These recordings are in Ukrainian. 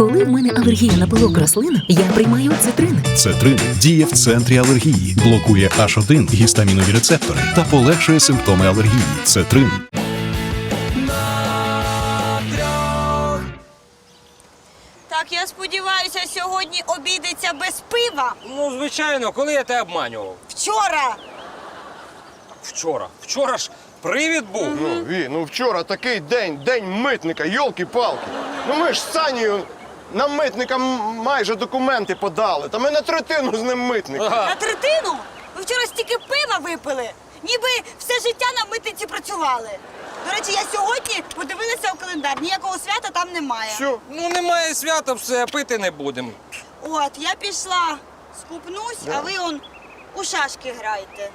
Коли в мене алергія на пилок рослин, я приймаю цитрин. Цетрин діє в центрі алергії, блокує H1 гістамінові рецептори та полегшує симптоми алергії. Цетрин. Так, я сподіваюся, сьогодні обійдеться без пива. Ну, звичайно, коли я тебе обманював? Вчора. Вчора. Вчора ж привід був. Ну, Ві, ну вчора такий день, день митника, йолки-палки. Ну ми ж з Санію на митника м- майже документи подали. Та ми на третину з ним митник. На третину? Ви вчора стільки пива випили, ніби все життя на митниці працювали. До речі, я сьогодні подивилася у календар, ніякого свята там немає. Що? Ну, немає свята, все, пити не будемо. От, я пішла, скупнусь, а ви он у шашки граєте.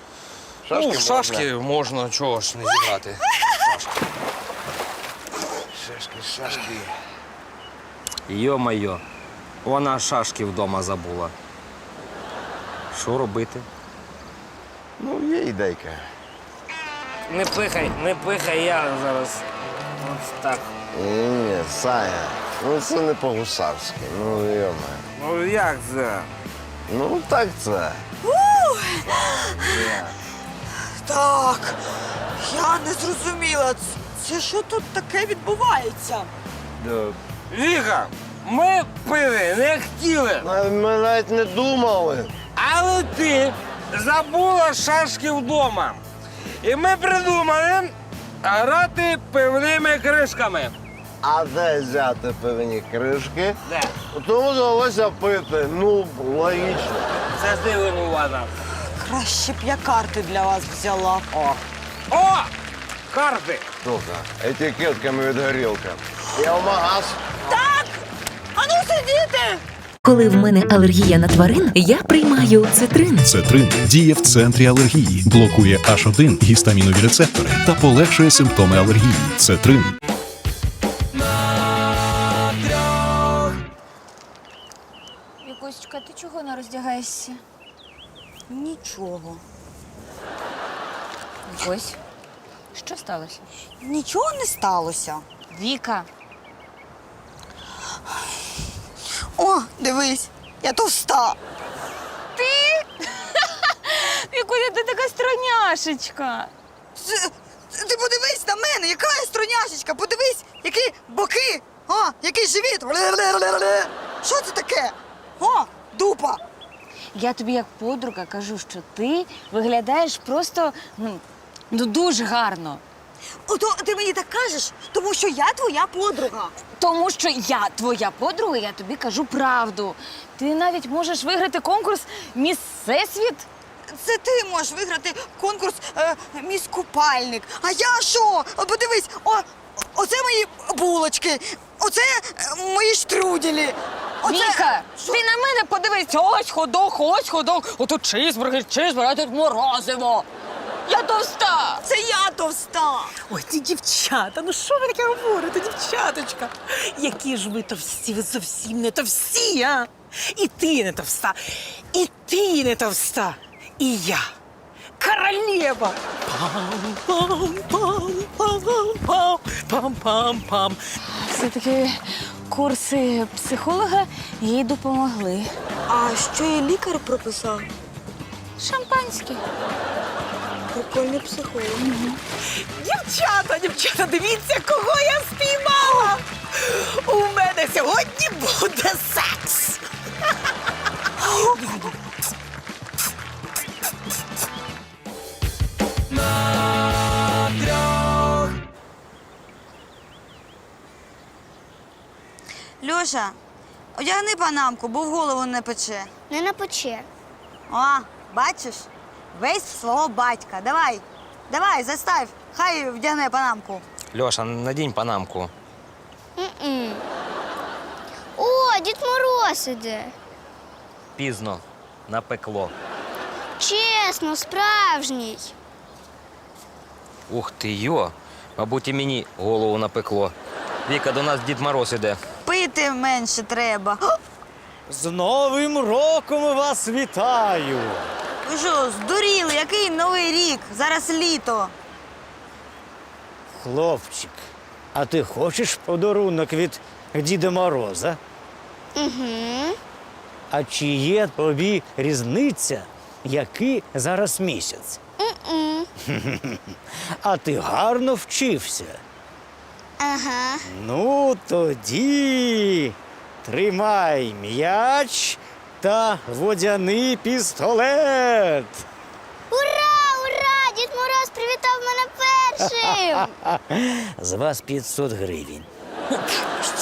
ну, в шашки можна, чого ж не зіграти. Шашки, шашки. Йо-майо, вона шашки вдома забула. Що робити? Ну, є ідейка. Не пихай, не пихай, я зараз. Ось так. Ні, Саня, ну це не по-гусарськи. Ну, йоме. Ну як це? Ну так це. Так, я не зрозуміла, це, це що тут таке відбувається? Віка, ми пити не хотіли, Ми навіть не думали. але ти забула шашки вдома. І ми придумали грати пивними кришками. А де взяти певні кришки? Де? Тому довелося пити. Ну, логічно. Це ти винувата. Краще б я карти для вас взяла. О! О! Карти! Слухай, етикетками від горілки. Я в магаз. Так! Ану сидіти! Коли в мене алергія на тварин, я приймаю цитрин. Цетрин діє в центрі алергії, блокує H1 гістамінові рецептори та полегшує симптоми алергії. Цетрин. Вікусечка, ти чого не роздягаєшся? Нічого. Ось. Що сталося? Нічого не сталося. Віка. О, дивись, я товста. Вікуся, ти така строняшечка. Ти подивись на мене, яка я строняшечка, подивись, які боки, о, який живіт. Ле-ле-ле-ле. Що це таке? О, дупа. Я тобі як подруга кажу, що ти виглядаєш просто ну, ну дуже гарно. Ото ти мені так кажеш, тому що я твоя подруга. Тому що я твоя подруга, я тобі кажу правду. Ти навіть можеш виграти конкурс Міс Всесвіт. Це ти можеш виграти конкурс е, міс купальник. А я що? Подивись, о, оце мої булочки, оце е, мої штруделі. Оце... Віка, Що? ти на мене подивись, ось ходок, ось ходок. Отут чизбургер, чизбургер, а тут морозиво. Я товста. Це я товста. Ой, ті дівчата, ну що ви таке говорите, дівчаточка? Які ж ви товсті, ви зовсім не товсті, а? І ти не товста, і ти не товста, і я. Королева! Пам-пам-пам-пам-пам, пам-пам-пам. Все-таки курси психолога їй допомогли. А що їй лікар прописав? Шампанське. Прикольний психолог. Дівчата, дівчата, дивіться, кого я спіймала! У мене сьогодні буде секс! Льоша, одягни панамку, бо в голову не пече. Не напече. О, бачиш? Весь свого батька. Давай, давай, заставь, хай вдягне панамку. Льоша, надінь панамку. М-м. О, Дід Мороз іде. Пізно. Напекло. Чесно, справжній. Ух ти йо. Мабуть, і мені голову напекло. Віка, до нас Дід Мороз іде. Пити менше треба. З Новим роком вас вітаю! Ви що, здуріли? Який новий рік? Зараз літо. Хлопчик, а ти хочеш подарунок від Діда Мороза? Угу. А чи є тобі різниця, який зараз місяць? М-м. А ти гарно вчився. Ага. Ну, тоді тримай м'яч та водяний пістолет. Ура! Ура! Дід Мороз привітав мене першим! З вас 500 гривень.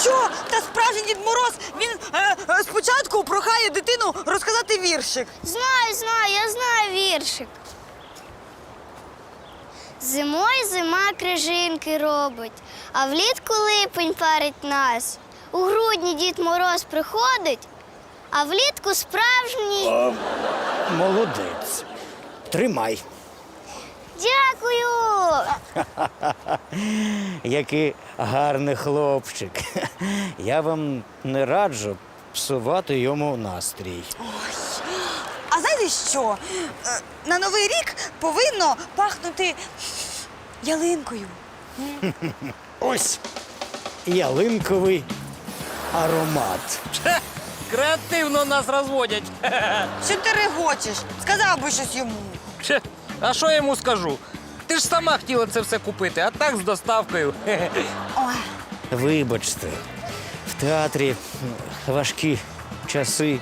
Що? Та справжній Дід Мороз, він е, е, спочатку прохає дитину розказати віршик. Знаю, знаю, я знаю віршик. Зимою зима крижинки робить, а влітку липень парить нас. У грудні Дід Мороз приходить, а влітку справжній. Молодець. Тримай. Дякую! Який гарний хлопчик. Я вам не раджу псувати йому настрій. А знаєте що? Е, На Новий рік повинно пахнути ялинкою. Ось ялинковий аромат. Креативно нас розводять. Що ти регочеш? Сказав би щось йому. Хе, А що я йому скажу? Ти ж сама хотіла це все купити, а так з доставкою. Ой, Вибачте, в театрі важкі часи.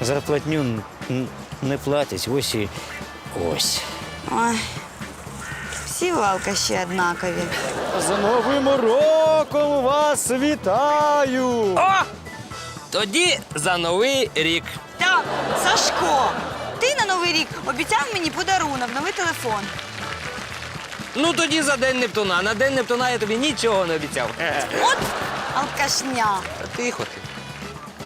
Зарплатню н- н- не платять. Ось і ось. ой. Всі валкаші однакові. З Новим роком вас вітаю! О! Тоді за новий рік. Так, Сашко, ти на Новий рік обіцяв мені подарунок, новий телефон. Ну тоді за день Нептуна. На день Нептуна я тобі нічого не обіцяв. От алкашня. Тихо ти.